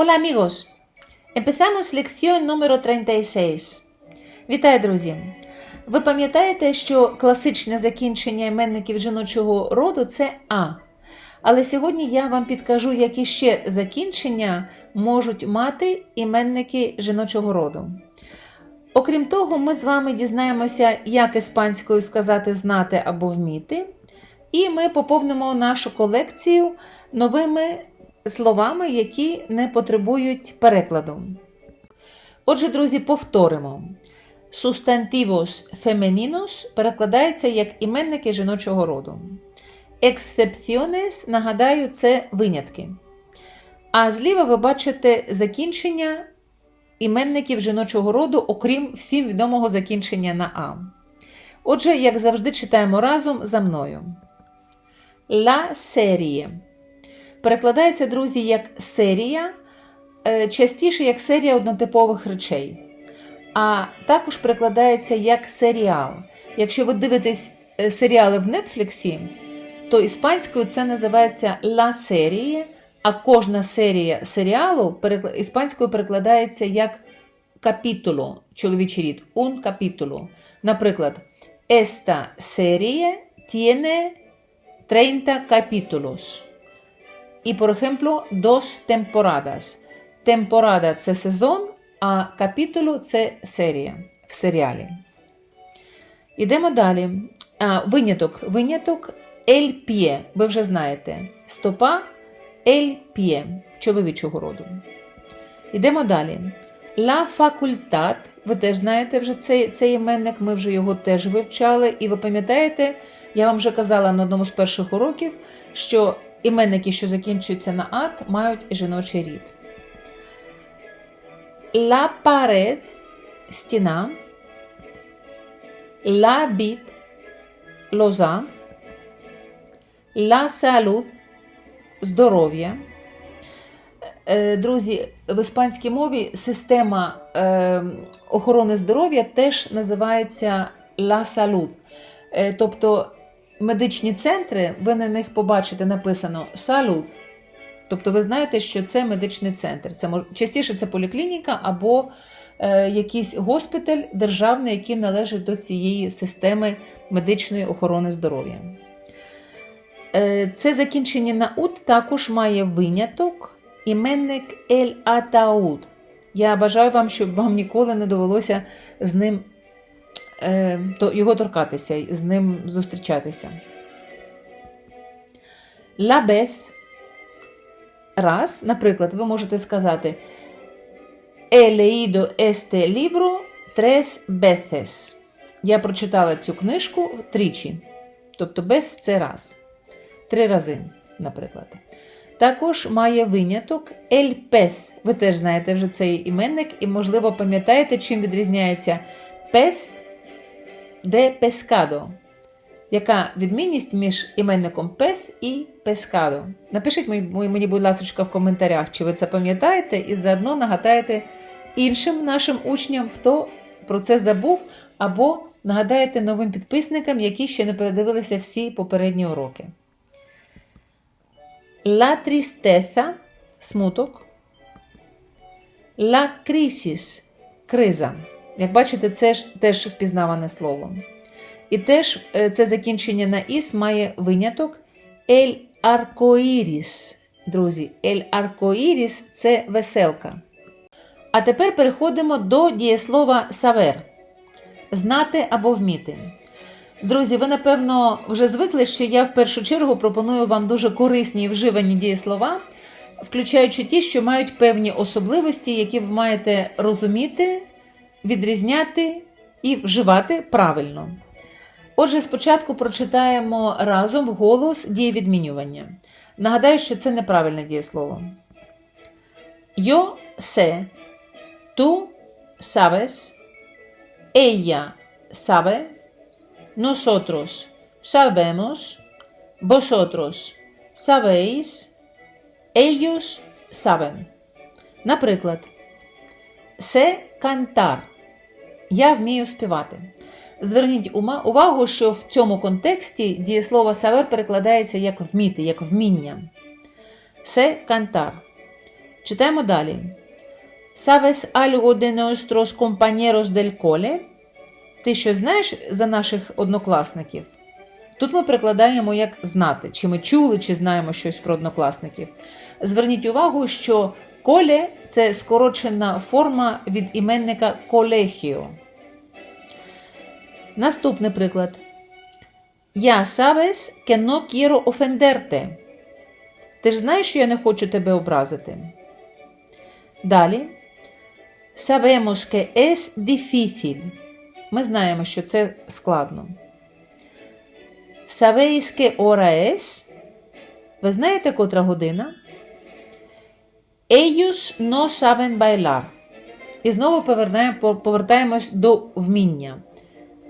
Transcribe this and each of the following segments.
Hola amigos! Empezamos lección número 36. Вітаю, друзі! Ви пам'ятаєте, що класичне закінчення іменників жіночого роду це А. Але сьогодні я вам підкажу, які ще закінчення можуть мати іменники жіночого роду. Окрім того, ми з вами дізнаємося, як іспанською сказати знати або вміти, і ми поповнимо нашу колекцію новими словами, які не потребують перекладу. Отже, друзі, повторимо. Sustantivos femeninos перекладається як іменники жіночого роду. Excepciones, нагадаю, це винятки. А зліва ви бачите закінчення іменників жіночого роду, окрім всім відомого закінчення на А. Отже, як завжди, читаємо разом за мною. La serie. Перекладається, друзі, як серія, е, частіше як серія однотипових речей. А також перекладається як серіал. Якщо ви дивитесь е, серіали в Нетфліксі, то іспанською це називається La serie, а кожна серія серіалу іспанською перекладається як капітуло, чоловічий рід, un capítulo. Наприклад, esta serie tiene 30 capítulos. І, por ejemplo, dos temporadas. Темпорада це сезон, а капітулу це серія в серіалі. Ідемо далі. А, виняток. Виняток ель п'є. Ви вже знаєте. Стопа ель п'є чоловічого роду. Ідемо далі. La facultad. Ви теж знаєте вже цей, цей іменник, ми вже його теж вивчали. І ви пам'ятаєте, я вам вже казала на одному з перших уроків, що іменники, що закінчуються на ат, мають жіночий рід. La pared – стіна. La vid – лоза. La salud – здоров'я. Е, Друзі, в іспанській мові система е, охорони здоров'я теж називається La Salud. Е, Тобто медичні центри, ви на них побачите написано Salud. Тобто ви знаєте, що це медичний центр. Це частіше це поліклініка або е, якийсь госпіталь державний, який належить до цієї системи медичної охорони здоров'я. Е, це закінчення на ут також має виняток іменник Ель Атауд. Я бажаю вам, щоб вам ніколи не довелося з ним його торкатися, з ним зустрічатися. La vez раз, наприклад, ви можете сказати He leído este libro tres veces. Я прочитала цю книжку тричі. Тобто без це раз. Три рази, наприклад. Також має виняток El pez. Ви теж знаєте вже цей іменник, і, можливо, пам'ятаєте, чим відрізняється pez de pescado. Яка відмінність між іменником пес і пескадо? Напишіть мені, будь ласка, в коментарях, чи ви це пам'ятаєте, і заодно нагадаєте іншим нашим учням, хто про це забув, або нагадаєте новим підписникам, які ще не передивилися всі попередні уроки. La tristeza смуток. La crisis криза. Як бачите, це ж теж впізнаване слово. І теж е, це закінчення на іс має виняток ель аркоїріс. Друзі, ель аркоїріс це веселка. А тепер переходимо до дієслова савер знати або вміти. Друзі, ви напевно вже звикли, що я в першу чергу пропоную вам дуже корисні і вживані дієслова, включаючи ті, що мають певні особливості, які ви маєте розуміти, відрізняти і вживати правильно. Отже, спочатку прочитаємо разом голос дієвідмінювання. Нагадаю, що це неправильне дієслово. Yo sé, tú sabes, ella sabe, nosotros sabemos, vosotros sabéis, ellos saben. Наприклад, sé cantar. Я вмію співати. Зверніть увагу, що в цьому контексті дієслово савер перекладається як вміти, як вміння. Се кантар. Читаємо далі. Sabes algo de nuestros compañeros del cole? Ти що знаєш за наших однокласників? Тут ми перекладаємо як знати, чи ми чули, чи знаємо щось про однокласників. Зверніть увагу, що коле це скорочена форма від іменника колегіо. Наступний приклад. Я sabes que no quiero ofenderte. Ти ж знаєш, що я не хочу тебе образити. Далі. Sabemos que es difícil. Ми знаємо, що це складно. Sabéis que hora es? Ви знаєте, котра година? Ellos no saben bailar. І знову повертаємось до вміння.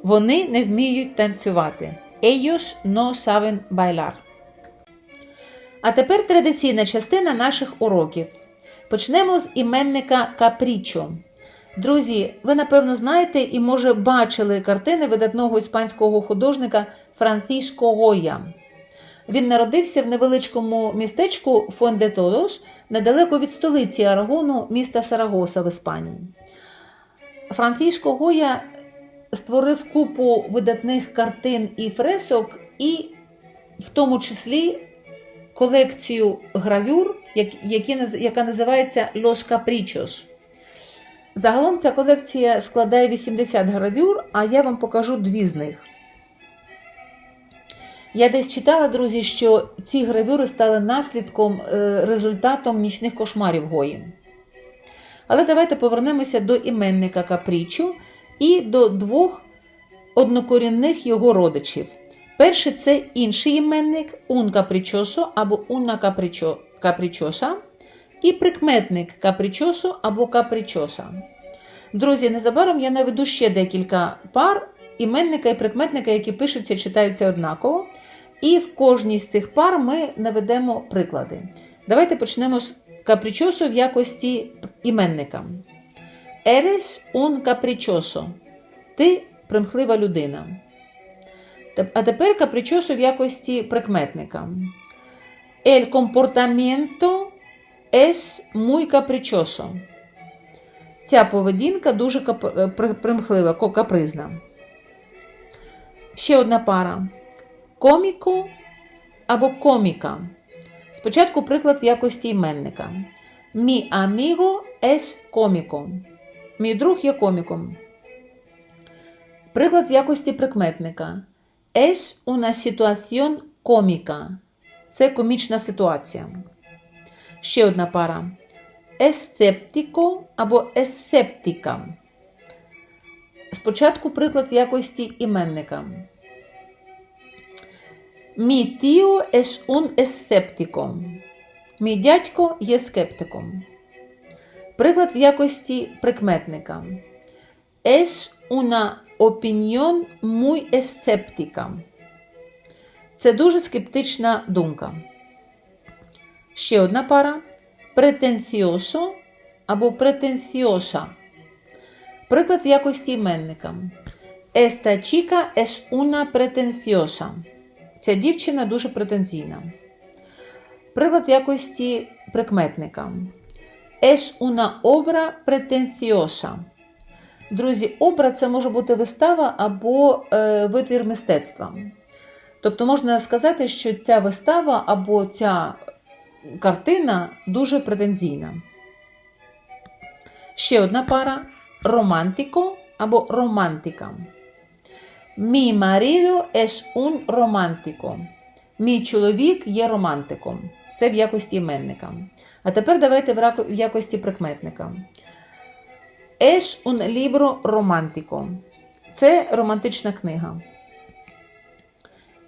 Вони не вміють танцювати. Ellos no saben bailar. А тепер традиційна частина наших уроків. Почнемо з іменника Капрічо. Друзі, ви напевно знаєте і, може, бачили картини видатного іспанського художника Франциско Гоя. Він народився в невеличкому містечку Фуендетодос, недалеко від столиці Арагону, міста Сарагоса в Іспанії. Франциско Гоя створив купу видатних картин і фресок, і в тому числі колекцію гравюр, яка називається Los Caprichos. Загалом ця колекція складає 80 гравюр, а я вам покажу дві з них. Я десь читала, друзі, що ці гравюри стали наслідком, е, результатом нічних кошмарів Гої. Але давайте повернемося до іменника Капрічу і до двох однокорінних його родичів. Перший це інший іменник un capriccioso або una capriccio- capricciosa, і прикметник capriccioso або capricciosa. Друзі, незабаром я наведу ще декілька пар іменника і прикметника, які пишуться читаються однаково. І в кожній з цих пар ми наведемо приклади. Давайте почнемо з capriccioso в якості іменника. Eres un capriccioso. Ти примхлива людина. А тепер капричосу в якості прикметника. El comportamiento es muy caprichoso. Ця поведінка дуже е, примхлива, капризна. Ще одна пара. Коміко або коміка. Спочатку приклад в якості іменника. Mi amigo es cómico. Мій друг є коміком. Приклад в якості прикметника. Es una situación cómica. Це комічна ситуація. Ще одна пара. Escéptico або escéptica. Спочатку приклад в якості іменника. Mi tío es un escéptico. Мій дядько є скептиком. Приклад в якості прикметника. Es una opinión muy escéptica. Це дуже скептична думка. Ще одна пара. Претенціосо або претенціоса. Приклад в якості іменника. Esta chica es una pretenciosa. Ця дівчина дуже претензійна. Приклад в якості прикметника. Es una obra pretenciosa. Друзі, образ це може бути вистава або е, витвір мистецтва. Тобто можна сказати, що ця вистава або ця картина дуже претензійна. Ще одна пара романтико або романтика. Мій marido es un romántico. Мій чоловік є романтиком. Це в якості іменника. А тепер давайте в якості прикметника. Es un libro romántico. Це романтична книга.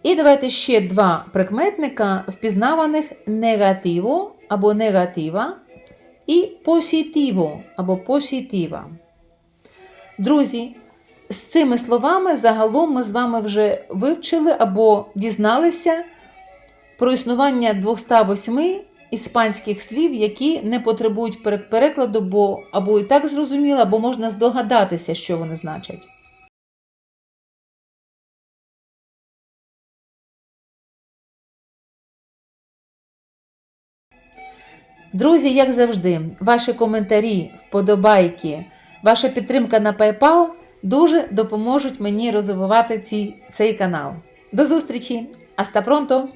І давайте ще два прикметника впізнаваних негативо або негатива і посітиво або посітива. Друзі, з цими словами загалом ми з вами вже вивчили або дізналися про існування 208 іспанських слів, які не потребують перекладу, бо або і так зрозуміло, або можна здогадатися, що вони значать. Друзі, як завжди, ваші коментарі, вподобайки, ваша підтримка на PayPal дуже допоможуть мені розвивати ці, цей канал. До зустрічі! Аста пронто!